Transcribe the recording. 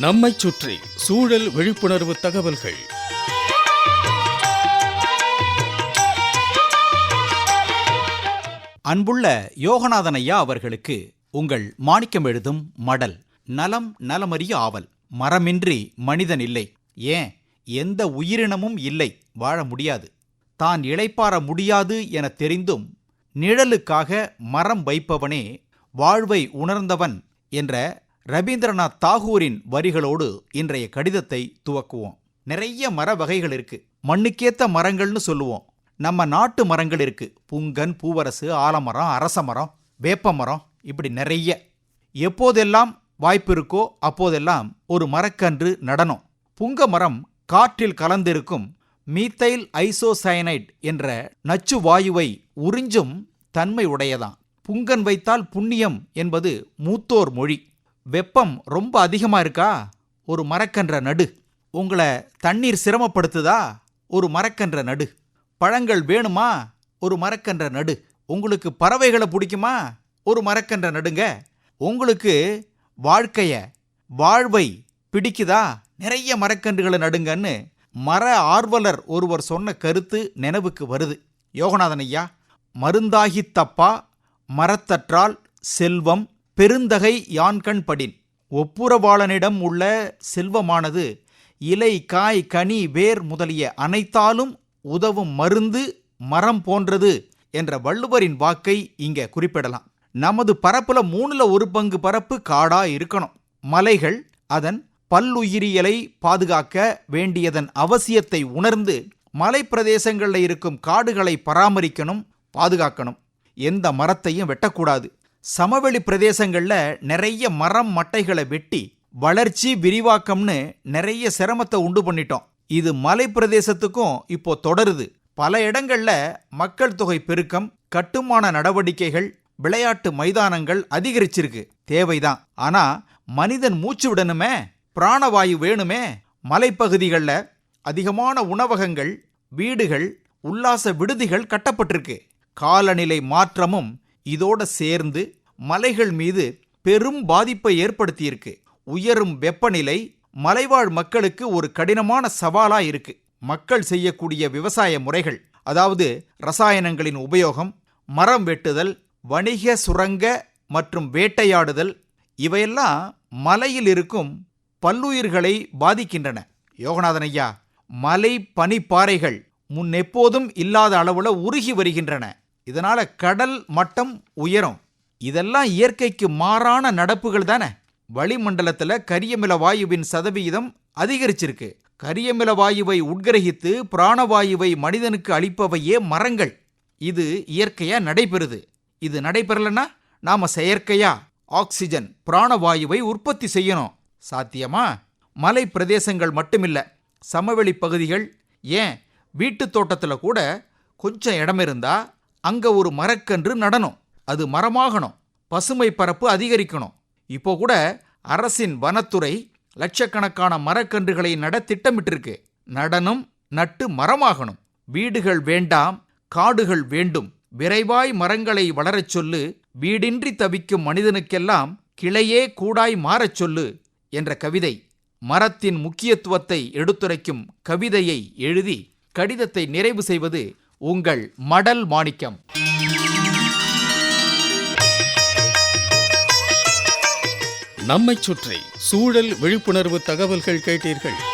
நம்மைச் சுற்றி சூழல் விழிப்புணர்வு தகவல்கள். அன்புள்ள யோகநாதன் ஐயா அவர்களுக்கு உங்கள் மாணிக்கம் எழுதும் மடல் நலம் நலமறிய ஆவல். மரமின்றி மனிதன் இல்லை. ஏன்? எந்த உயிரினமும் இல்லை. வாழ முடியாது. தான் இளைப்பாற முடியாது என தெரிந்தும் நிழலுக்காக மரம் வைப்பவனே வாழ்வை உணர்ந்தவன் என்ற ரவீந்திரநாத் தாகூரின் வரிகளோடு இன்றைய கடிதத்தை துவக்குவோம். நிறைய மர வகைகள் இருக்கு. மண்ணுக்கேத்த மரங்கள்னு சொல்லுவோம். நம்ம நாட்டு மரங்கள் இருக்கு. புங்கன் பூவரசு ஆலமரம் அரச மரம் வேப்ப மரம் இப்படி நிறைய. எப்போதெல்லாம் வாய்ப்பு இருக்கோ அப்போதெல்லாம் ஒரு மரக்கன்று நடனம் புங்க மரம் காற்றில் கலந்திருக்கும் மீத்தைல் ஐசோசயனைட் என்ற நச்சு வாயுவை உறிஞ்சும் தன்மை உடையதான் புங்கன் வைத்தால் புண்ணியம் என்பது மூத்தோர் மொழி. வெப்பம் ரொம்ப அதிகமாக இருக்கா? ஒரு மரக்கன்ற நடு. உங்களை தண்ணீர் சிரமப்படுத்துதா? ஒரு மரக்கன்ற நடு. பழங்கள் வேணுமா? ஒரு மரக்கன்ற நடு. உங்களுக்கு பறவைகளை பிடிக்குமா? ஒரு மரக்கன்ற நடுங்க. உங்களுக்கு வாழ்க்கைய வாழ்வை பிடிக்குதா? நிறைய மரக்கன்றுகளை நடுங்கன்னு மர ஆர்வலர் ஒருவர் சொன்ன கருத்து நினைவுக்கு வருது. யோகநாதன் ஐயா மருந்தாகி தப்பா? மரத்தற்றால் செல்வம் பெருந்தகை யான்கண் படின். ஒப்புரவாளனிடம் உள்ள செல்வமானது இலை காய் கனி வேர் முதலிய அனைத்தாலும் உதவும் மருந்து மரம் போன்றது என்ற வள்ளுவரின் வாக்கை இங்கே குறிப்பிடலாம். நமது பரப்புல மூணுல ஒரு பங்கு பரப்பு காடா இருக்கணும். மலைகள் அதன் பல்லுயிரியலை பாதுகாக்க வேண்டியதன் அவசியத்தை உணர்ந்து மலைப்பிரதேசங்களில் இருக்கும் காடுகளை பராமரிக்கணும் பாதுகாக்கணும். எந்த மரத்தையும் வெட்டக்கூடாது. சமவெளி பிரதேசங்கள்ல நிறைய மரம் மட்டைகளை வெட்டி வளர்ச்சி விரிவாக்கம்னு நிறைய சிரமத்தை உண்டு பண்ணிட்டோம். இது மலை பிரதேசத்துக்கும் இப்போ தொடருது. பல இடங்கள்ல மக்கள் தொகை பெருக்கம் கட்டுமான நடவடிக்கைகள் விளையாட்டு மைதானங்கள் அதிகரிச்சிருக்கு. தேவைதான். ஆனா மனிதன் மூச்சு விடணுமே பிராணவாயு வேணுமே மலைப்பகுதிகளில் அதிகமான உணவகங்கள் வீடுகள் உல்லாச விடுதிகள் கட்டப்பட்டிருக்கு. காலநிலை மாற்றமும் இதோட சேர்ந்து மலைகள் மீது பெரும் பாதிப்பை ஏற்படுத்தியிருக்கு. உயரும் வெப்பநிலை மலைவாழ் மக்களுக்கு ஒரு கடினமான சவாலாக இருக்கு. மக்கள் செய்யக்கூடிய விவசாய முறைகள் அதாவது ரசாயனங்களின் உபயோகம் மரம் வெட்டுதல் வணிக சுரங்க மற்றும் வேட்டையாடுதல் இவையெல்லாம் மலையில் இருக்கும் பல்லுயிர்களை பாதிக்கின்றன. யோகநாதன் ஐயா மலை பனிப்பாறைகள் முன்னெப்போதும் இல்லாத அளவில் உருகி வருகின்றன. இதனால் கடல் மட்டம் உயரும். இதெல்லாம் இயற்கைக்கு மாறான நடப்புகள் தானே. வளிமண்டலத்தில் கரியமில வாயுவின் சதவிகிதம் அதிகரிச்சிருக்கு. கரியமில வாயுவை உட்கிரகித்து பிராணவாயுவை மனிதனுக்கு அளிப்பவையே மரங்கள். இது இயற்கையாக நடைபெறுது. இது நடைபெறலன்னா நாம் செயற்கையா ஆக்சிஜன் பிராணவாயுவை உற்பத்தி செய்யணும். சாத்தியமா? மலை பிரதேசங்கள் மட்டுமில்ல. சமவெளி பகுதிகள் ஏன் வீட்டுத் தோட்டத்தில் கூட கொஞ்சம் இடம் இருந்தால் அங்க ஒரு மரக்கன்று நடணும். அது மரமாகணும். பசுமை பரப்பு அதிகரிக்கணும். இப்போ கூட அரசின் வனத்துறை லட்சக்கணக்கான மரக்கன்றுகளை நட திட்டமிட்டிருக்கு. நடனம் நட்டு மரமாகணும். வீடுகள் வேண்டாம் காடுகள் வேண்டும். விரைவாய் மரங்களை வளரச் சொல்லு. வீடின்றி தவிக்கும் மனிதனுக்கெல்லாம் கிளையே கூடாய் மாறச் சொல்லு என்ற கவிதை. மரத்தின் முக்கியத்துவத்தை எடுத்துரைக்கும் கவிதையை எழுதி கடிதத்தை நிறைவு செய்வது உங்கள் மடல் மாணிக்கம். நம்மைச் சுற்றி சூழல் விழிப்புணர்வு தகவல்கள் கேட்டீர்கள்.